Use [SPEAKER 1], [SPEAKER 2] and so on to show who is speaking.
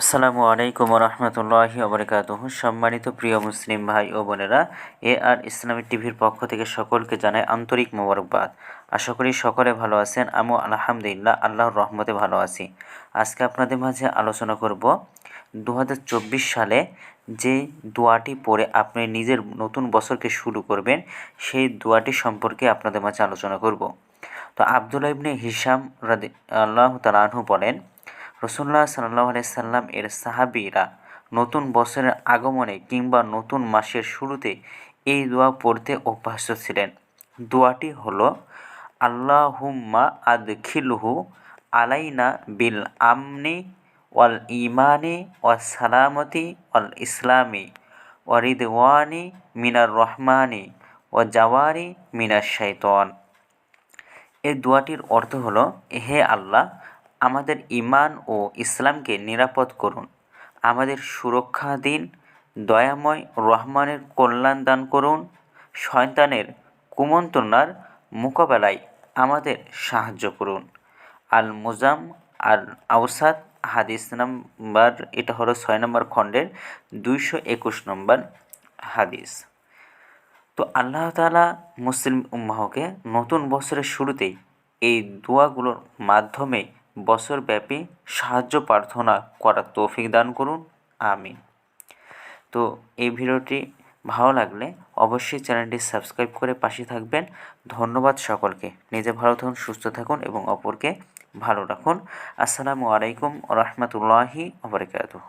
[SPEAKER 1] আসসালামু আলাইকুম রহমতুল্লাহি ওবরকাত সম্মানিত প্রিয় মুসলিম ভাই ও বোনেরা, এ আর ইসলামী টিভির পক্ষ থেকে সকলকে জানাই আন্তরিক মোবারকবাদ। আশা করি সকলে ভালো আছেন, আমিও আলহামদুলিল্লাহ আল্লাহর রহমতে ভালো আছি। আজকে আপনাদের মাঝে আলোচনা করব দু হাজার চব্বিশ সালে যে দোয়াটি পড়ে আপনি নিজের নতুন বছরকে শুরু করবেন, সেই দোয়াটি সম্পর্কে আপনাদের মাঝে আলোচনা করব। তো আবদুল্লাহ ইবনে হিসাম রাদি, আল্লাহ তালাহু বলেন রসুল্লাহ সাল্লাহ সাল্লাম এর সাহাবিরা নতুন বছরের আগমনে কিংবা নতুন মাসের শুরুতে এই দোয়া পড়তে অভ্যস্ত ছিলেন। দোয়াটি হলো, আল্লাহুম্মা আদখিলহু আলাইনা বিল আমনি ওয়াল ইমানি ওয়াল সালামতি ওয়াল ইসলামি ওয়ারিদওয়ানি মিনার রহমানি ও জাওয়ারি মিনার শৈতন এই দোয়াটির অর্থ হলো, হে আল্লাহ আমাদের ইমান ও ইসলামকে নিরাপদ করুন। আমাদের সুরক্ষা দিন, দয়াময় রহমানের কল্যাণ দান করুন, শয়তানের কুমন্ত্রণার মোকাবেলায় আমাদের সাহায্য করুন। আল মুজাম আর আউসাদ হাদিস নাম্বার, এটা হলো ছয় নম্বর খণ্ডের দুইশো একুশ নম্বর হাদিস। তো আল্লাহ তালা মুসলিম উম্মাহকে নতুন বছরের শুরুতেই এই দোয়াগুলোর মাধ্যমে বছরব্যাপী সাহায্য প্রার্থনা করার তৌফিক দান করুন। আমিন। তো এই ভিডিওটি ভালো লাগলে অবশ্যই চ্যানেলটি সাবস্ক্রাইব করে পাশে থাকবেন। ধন্যবাদ সকলকে। নিজে ভালো থাকুন, সুস্থ থাকুন এবং অপরকে ভালো রাখুন। আসসালামু আলাইকুম রহমতুল্লাহি আবরকাতহ